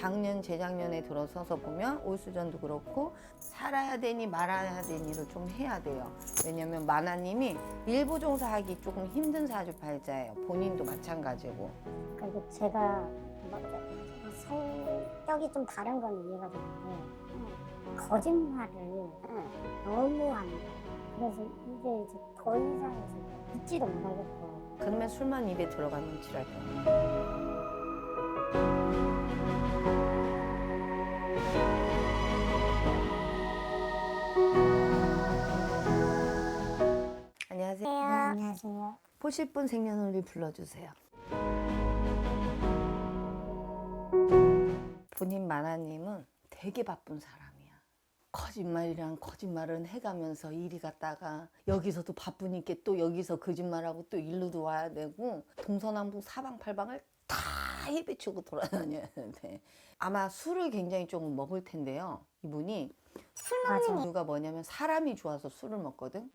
작년 재작년에 들어서서 보면 올 수전도 그렇고 살아야 되니 말아야 되니를 좀 해야 돼요. 왜냐면 마나님이 일부 종사하기 조금 힘든 사주팔자예요. 본인도 마찬가지고. 그리고 제가 뭐 성격이 좀 다른 건 이해가 되는데 거짓말을 너무 하는 거예요. 그래서 이게 이제 더 이상 이제 믿지도 못하겠고 그러면 술만 입에 들어가면 칠할 거예요. 보실 분 생년월일 불러주세요. 본인 마나님은 되게 바쁜 사람이야. 거짓말이랑 거짓말은 해가면서 이리 갔다가 여기서도 바쁘니까 또 여기서 거짓말하고 또 일로도 와야 되고 동서남북 사방팔방을 다 헤비치고 돌아다녀야 돼. 아마 술을 굉장히 조금 먹을 텐데요. 이분이 술 먹는. 이유가 뭐냐면 사람이 좋아서 술을 먹거든.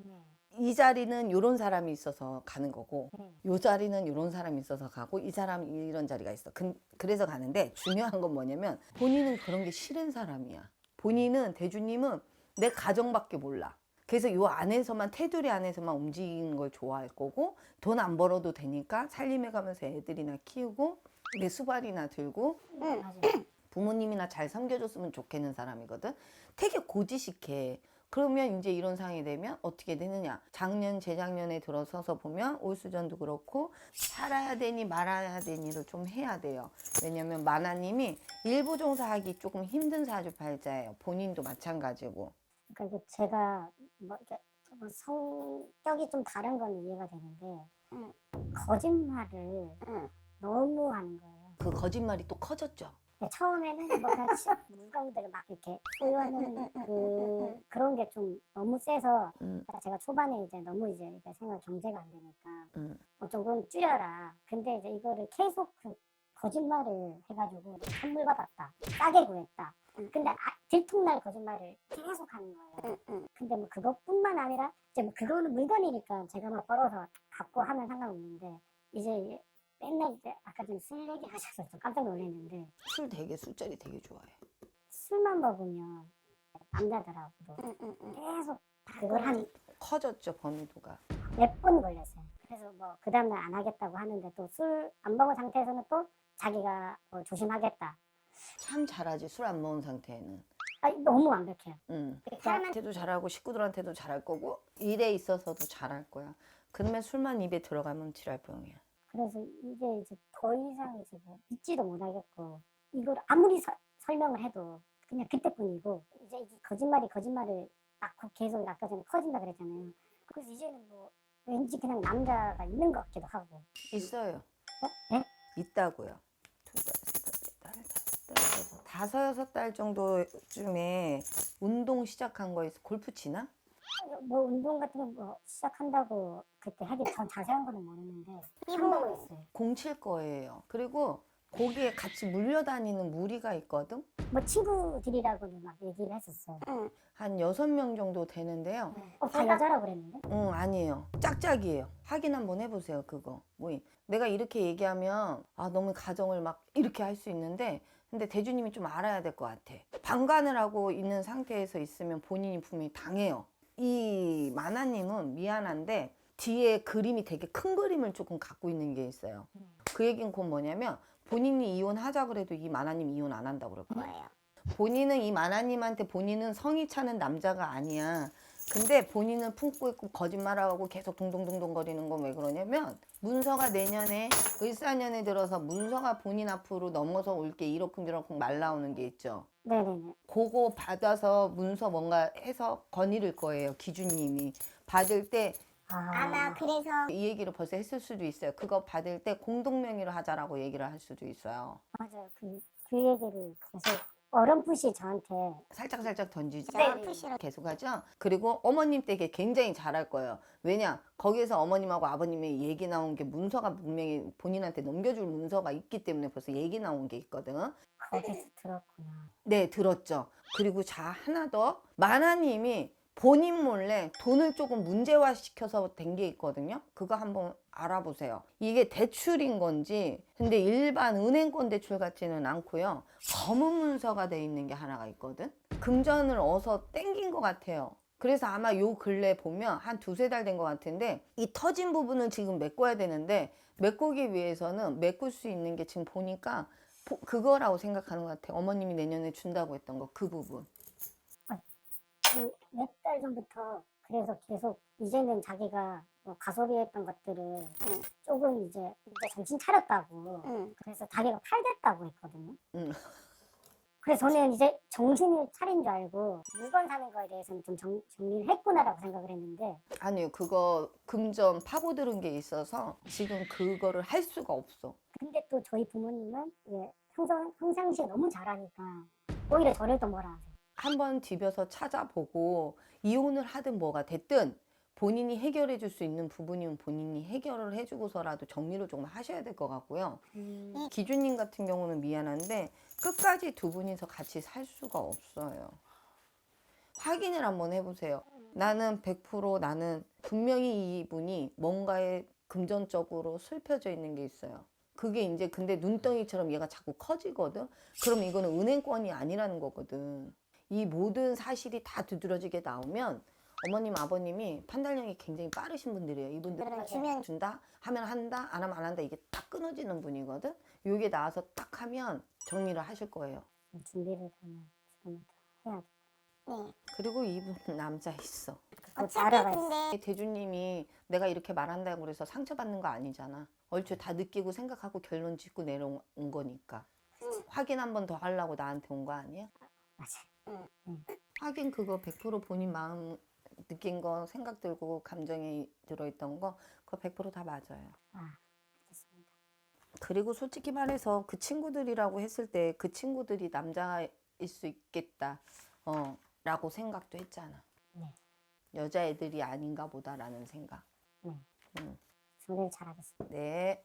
네. 이 자리는 이런 사람이 있어서 가는 거고 네. 요 자리는 이런 사람이 있어서 가고 이 사람 이런 자리가 있어. 근- 그래서 가는데 중요한 건 뭐냐면 본인은 그런 게 싫은 사람이야. 본인은 대주님은 내 가정밖에 몰라. 그래서 요 안에서만 테두리 안에서만 움직이는 걸 좋아할 거고 돈 안 벌어도 되니까 살림해 가면서 애들이나 키우고 내 수발이나 들고 맞아요. 부모님이나 잘 섬겨줬으면 좋겠는 사람이거든. 되게 고지식해. 그러면 이제 이런 상황이 되면 어떻게 되느냐. 작년, 재작년에 들어서서 보면 올 수전도 그렇고 살아야 되니 말아야 되니를 좀 해야 돼요. 왜냐면 마나님이 일부 종사하기 조금 힘든 사주팔자예요. 본인도 마찬가지고. 그리고 제가 뭐 이렇게 뭐 성격이 좀 다른 건 이해가 되는데 거짓말을 너무 하는 거예요. 그 거짓말이 또 커졌죠. 근데 처음에는 뭐 치- 물건들을 막 이렇게 소유하는 그 그런 게 좀 너무 세서 음, 제가 초반에 이제 너무 이제 생활 경제가 안 되니까 음. 뭐 조금 줄여라. 근데 이제 이거를 계속 그 거짓말을 해가지고 선물 받았다. 싸게 구했다. 근데 아, 들통날 거짓말을 계속 하는 거예요. 근데 뭐 그것뿐만 아니라 이제 뭐 그거는 물건이니까 제가 막 벌어서 갖고 하면 상관없는데 이제 맨날 아까 전에 술 얘기 하셔서 좀 깜짝 놀랐는데 술 되게 술자리 되게 좋아해. 술만 먹으면 남자들하고도 계속 그걸 한 커졌죠 범위도가. 몇 번 걸렸어요. 그래서 뭐 그 다음날 안 하겠다고 하는데 또 술 안 먹은 상태에서는 또 자기가 뭐 조심하겠다. 참 잘하지 술 안 먹은 상태에는. 아, 너무 완벽해요. 응. 사람한테 사람한테도 잘하고 식구들한테도 잘할 거고 일에 있어서도 잘할 거야. 그러면 술만 입에 들어가면 칠할병이야. 그래서 이게 이제 더 이상 이제 뭐 믿지도 못하겠고 이걸 아무리 서- 설명을 해도 그냥 그때뿐이고 이제 거짓말이 거짓말을 낳고 계속 아까 전에 커진다 그랬잖아요. 그래서 이제는 뭐 왠지 그냥 남자가 있는 것 같기도 하고. 있어요. 어? 네? 있다고요. 두 달, 세 달, 네 달, 다섯 달, 여섯, 달 정도쯤에 운동 시작한 거 있어. 골프 치나? 뭐 운동 같은 거뭐 시작한다고 그때 하긴 전 자세한 거는 모르는데 한다고 했어요. 공칠 거예요. 그리고 거기에 같이 물려다니는 무리가 있거든. 뭐 친구들이라고는 막 얘기를 했었어요. 한 여섯 명 정도 되는데요. 어, 다 여자라고 그랬는데? 응, 아니에요. 짝짝이에요. 확인 한번 해보세요, 그거. 뭐, 내가 이렇게 얘기하면, 아, 너무 가정을 막 이렇게 할 수 있는데, 근데 대주님이 좀 알아야 될 것 같아. 방관을 하고 있는 상태에서 있으면 본인이 분명히 당해요. 이 마나님은 미안한데, 뒤에 그림이 되게 큰 그림을 조금 갖고 있는 게 있어요. 그 얘기는 곧 뭐냐면, 본인이 이혼하자 그래도 이 마나님 이혼 안 한다고 그럴 거예요. 본인은 이 마나님한테 본인은 성이 차는 남자가 아니야. 근데 본인은 품고 있고 거짓말하고 계속 둥둥둥둥 거리는 건 왜 그러냐면 문서가 내년에 을사년에 들어서 문서가 본인 앞으로 넘어서 올 게 이러쿵저러쿵 말 나오는 게 있죠. 네네네. 그거 받아서 문서 뭔가 해서 거닐을 거예요. 기준님이 받을 때이 아, 그래서 얘기를 벌써 했을 수도 있어요. 그거 받을 때 공동명의로 하자라고 얘기를 할 수도 있어요. 맞아요. 그, 그 얘기를 계속 어렴풋이 저한테 살짝 살짝 던지죠. 네. 푸시로 계속 하죠. 그리고 어머님 댁에 굉장히 잘할 거예요. 왜냐 거기에서 어머님하고 아버님의 얘기 나온 게 문서가 분명히 본인한테 넘겨줄 문서가 있기 때문에 벌써 얘기 나온 게 있거든. 거기서 들었구나. 네 들었죠. 그리고 자 하나 더 마나님이 본인 몰래 돈을 조금 문제화 시켜서 된 게 있거든요. 그거 한번 알아보세요. 이게 대출인 건지 근데 일반 은행권 대출 같지는 않고요. 검은 문서가 돼 있는 게 하나가 있거든. 금전을 어서 땡긴 것 같아요. 그래서 아마 요 근래 보면 한 두세 달 된 것 같은데 이 터진 부분을 지금 메꿔야 되는데 메꾸기 위해서는 메꿀 수 있는 게 지금 보니까 보- 그거라고 생각하는 것 같아요. 어머님이 내년에 준다고 했던 거 그 부분. 몇 달 전부터 그래서 계속 이제는 자기가 뭐 가소비했던 것들을 조금 이제, 이제 정신 차렸다고 그래서 자기가 팔겠다고 했거든요. 음. 그래서 저는 이제 정신을 차린 줄 알고 물건 사는 거에 대해서는 좀 정, 정리를 했구나라고 생각을 했는데 아니요, 그거 금전 파고들은 게 있어서 지금 그거를 할 수가 없어. 근데 또 저희 부모님은 예, 평상, 평상시에 너무 잘하니까 오히려 저를 또 뭐라 하세요. 한번 뒤벼서 찾아보고 이혼을 하든 뭐가 됐든 본인이 해결해 줄 수 있는 부분이면 본인이 해결을 해주고서라도 정리를 조금 하셔야 될 것 같고요. 기준님 같은 경우는 미안한데 끝까지 두 분이서 같이 살 수가 없어요. 확인을 한번 해보세요. 나는 100% 나는 분명히 이분이 뭔가에 금전적으로 슬퍼져 있는 게 있어요. 그게 이제 근데 눈덩이처럼 얘가 자꾸 커지거든. 그럼 이거는 은행권이 아니라는 거거든. 이 모든 사실이 다 두드러지게 나오면 어머님 아버님이 판단력이 굉장히 빠르신 분들이에요. 이분들은 주면 준다 하면 한다 안 하면 안 한다 이게 딱 끊어지는 분이거든. 요게 나와서 딱 하면 정리를 하실 거예요. 준비를 그러면 지금부터 해야죠. 네. 그리고 이분 남자 있어. 어차피. 근데 대주님이 내가 이렇게 말한다고 그래서 상처받는 거 아니잖아. 얼추 다 느끼고 생각하고 결론 짓고 내려온 거니까. 확인 한 번 더 하려고 나한테 온 거 아니야? 맞아요. 하긴 그거 100% 본인 마음 느낀 거 생각 들고 감정이 들어있던 거 그거 100%다 맞아요. 아, 알겠습니다. 그리고 솔직히 말해서 그 친구들이라고 했을 때 그 친구들이 남자일 수 있겠다. 어, 라고 생각도 했잖아. 네. 여자애들이 아닌가 보다라는 생각. 네. 음. 준비를 잘하겠습니다. 네.